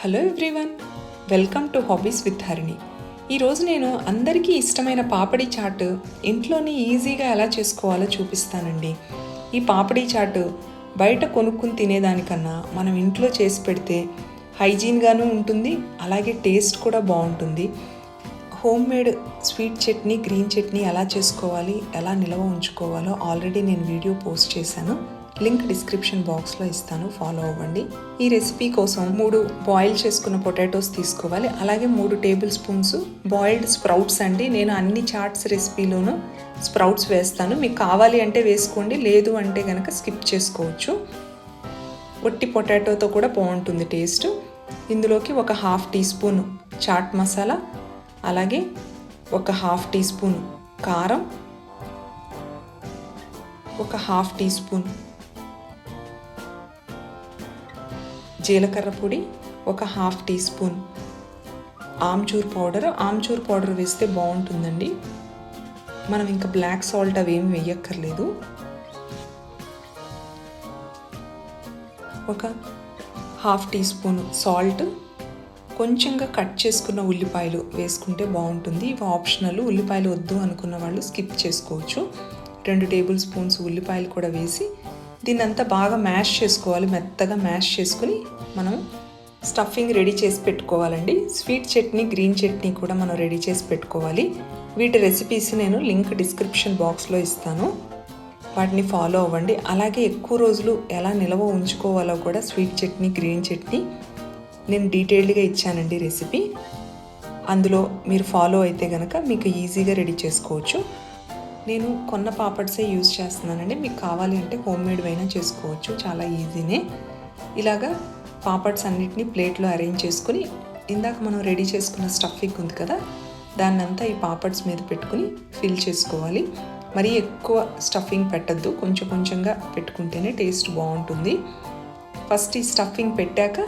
Hello everyone welcome to hobbies with Harini ఈరోజు నేను అందరికీ ఇష్టమైన పాపడి చాట్ ఇంట్లోనే ఈజీగా ఎలా చేసుకోవాలో చూపిస్తానండి. ఈ పాపడి చాట్ బయట కొనుక్కుని తినేదానికన్నా మనం ఇంట్లో చేసి పెడితే హైజీన్గాను ఉంటుంది అలాగే టేస్ట్ కూడా బాగుంటుంది. Home made sweet chutney green chutney ఎలా చేసుకోవాలి ఎలా నిల్వ ఉంచుకోవాలో ఆల్రెడీ నేను వీడియో పోస్ట్ చేశాను. లింక్ డిస్క్రిప్షన్ బాక్స్లో ఇస్తాను ఫాలో అవ్వండి. ఈ రెసిపీ కోసం మూడు బాయిల్ చేసుకున్న పొటాటోస్ తీసుకోవాలి. అలాగే మూడు టేబుల్ స్పూన్స్ బాయిల్డ్ స్ప్రౌట్స్ అండి. నేను అన్ని చాట్స్ రెసిపీలోనూ స్ప్రౌట్స్ వేస్తాను. మీకు కావాలి అంటే వేసుకోండి లేదు అంటే కనుక స్కిప్ చేసుకోవచ్చు. ఒట్టి పొటాటోతో కూడా బాగుంటుంది టేస్ట్. ఇందులోకి ఒక half teaspoon chaat masala అలాగే ఒక హాఫ్ టీ స్పూన్ కారం ఒక హాఫ్ టీ స్పూన్ జీలకర్ర పొడి ఒక half teaspoon amchur powder amchur powder వేస్తే బాగుంటుందండి. మనం ఇంకా బ్లాక్ సాల్ట్ అవి ఏమి వేయక్కర్లేదు. ఒక హాఫ్ టీ స్పూన్ సాల్ట్ కొంచెంగా కట్ చేసుకున్న ఉల్లిపాయలు వేసుకుంటే బాగుంటుంది. ఇవి ఆప్షనల్ ఉల్లిపాయలు వద్దు అనుకున్న వాళ్ళు స్కిప్ చేసుకోవచ్చు. రెండు టేబుల్ స్పూన్స్ ఉల్లిపాయలు కూడా వేసి దీన్ని అంతా బాగా మ్యాష్ చేసుకోవాలి మెత్తగా మ్యాష్ చేసుకుని మనం స్టఫింగ్ రెడీ చేసి పెట్టుకోవాలండి. స్వీట్ చట్నీ గ్రీన్ చట్నీ కూడా మనం రెడీ చేసి పెట్టుకోవాలి. వీటి రెసిపీస్ నేను లింక్ డిస్క్రిప్షన్ బాక్స్లో ఇస్తాను. వాటిని ఫాలో అవ్వండి. అలాగే ఎక్కువ రోజులు ఎలా నిల్వ ఉంచుకోవాలో కూడా స్వీట్ చట్నీ గ్రీన్ చట్నీ నేను డీటెయిల్డ్గా ఇచ్చానండి రెసిపీ. అందులో మీరు ఫాలో అయితే కనుక మీకు ఈజీగా రెడీ చేసుకోవచ్చు. నేను కొన్న పాపడ్సే యూజ్ చేస్తున్నానండి. మీకు కావాలి అంటే హోమ్ మేడ్ అయినా చేసుకోవచ్చు. చాలా ఈజీనే. ఇలాగా పాపడ్స్ అన్నిటినీ ప్లేట్లో అరేంజ్ చేసుకుని ఇందాక మనం రెడీ చేసుకున్న స్టఫింగ్ ఉంది కదా దాన్ని అంతా ఈ పాపడ్స్ మీద పెట్టుకుని ఫిల్ చేసుకోవాలి. మరీ ఎక్కువ స్టఫింగ్ పెట్టద్దు. కొంచెం కొంచెంగా పెట్టుకుంటేనే టేస్ట్ బాగుంటుంది. ఫస్ట్ ఈ స్టఫింగ్ పెట్టాక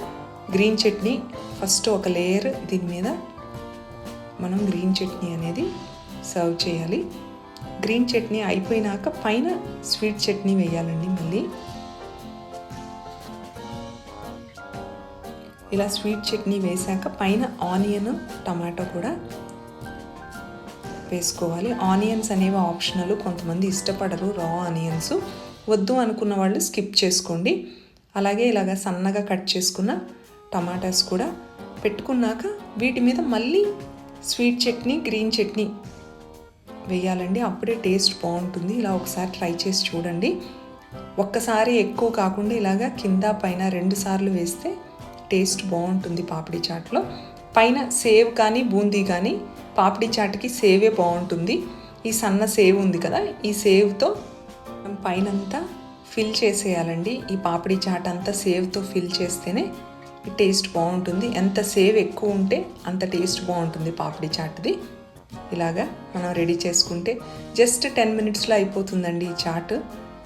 గ్రీన్ చట్నీ ఫస్ట్ ఒక లేయర్ దీని మీద మనం గ్రీన్ చట్నీ అనేది సర్వ్ చేయాలి. గ్రీన్ చట్నీ అయిపోయినాక పైన స్వీట్ చట్నీ వేయాలండి మళ్ళీ. ఇలా స్వీట్ చట్నీ వేసాక పైన ఆనియన్ టమాటో కూడా వేసుకోవాలి. ఆనియన్స్ అనేవి ఆప్షనల్ కొంతమంది ఇష్టపడరు రా ఆనియన్స్. వద్దు అనుకున్న వాళ్ళు స్కిప్ చేసుకోండి. అలాగే ఇలాగ సన్నగా కట్ చేసుకున్న టమాటాస్ కూడా పెట్టుకున్నాక వీటి మీద మళ్ళీ స్వీట్ చట్నీ గ్రీన్ చట్నీ వేయాలండి. అప్పుడే టేస్ట్ బాగుంటుంది. ఇలా ఒకసారి ట్రై చేసి చూడండి. ఒక్కసారి ఎక్కువ కాకుండా ఇలాగా కింద పైన రెండు సార్లు వేస్తే టేస్ట్ బాగుంటుంది పాపిడి చాట్లో. పైన సేవ్ కానీ బూందీ కానీ పాపిడి చాట్కి సేవే బాగుంటుంది. ఈ సన్న సేవ్ ఉంది కదా ఈ సేవ్తో పైనంతా ఫిల్ చేసేయాలండి. ఈ పాపిడి చాట్ అంతా సేవ్తో ఫిల్ చేస్తేనే టేస్ట్ బాగుంటుంది. ఎంత సేవ్ ఎక్కువ ఉంటే అంత టేస్ట్ బాగుంటుంది పాపిడి చాట్ది. ఇలాగా మనం రెడీ చేసుకుంటే జస్ట్ టెన్ మినిట్స్లో అయిపోతుందండి ఈ చాట్.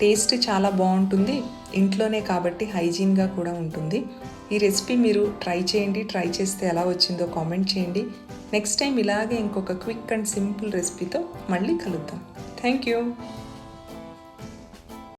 టేస్ట్ చాలా బాగుంటుంది. ఇంట్లోనే కాబట్టి హైజీన్గా కూడా ఉంటుంది. ఈ రెసిపీ మీరు ట్రై చేయండి. ట్రై చేస్తే ఎలా వచ్చిందో కామెంట్ చేయండి. నెక్స్ట్ టైం ఇలాగే ఇంకొక క్విక్ అండ్ సింపుల్ రెసిపీతో మళ్ళీ కలుద్దాం. Thank you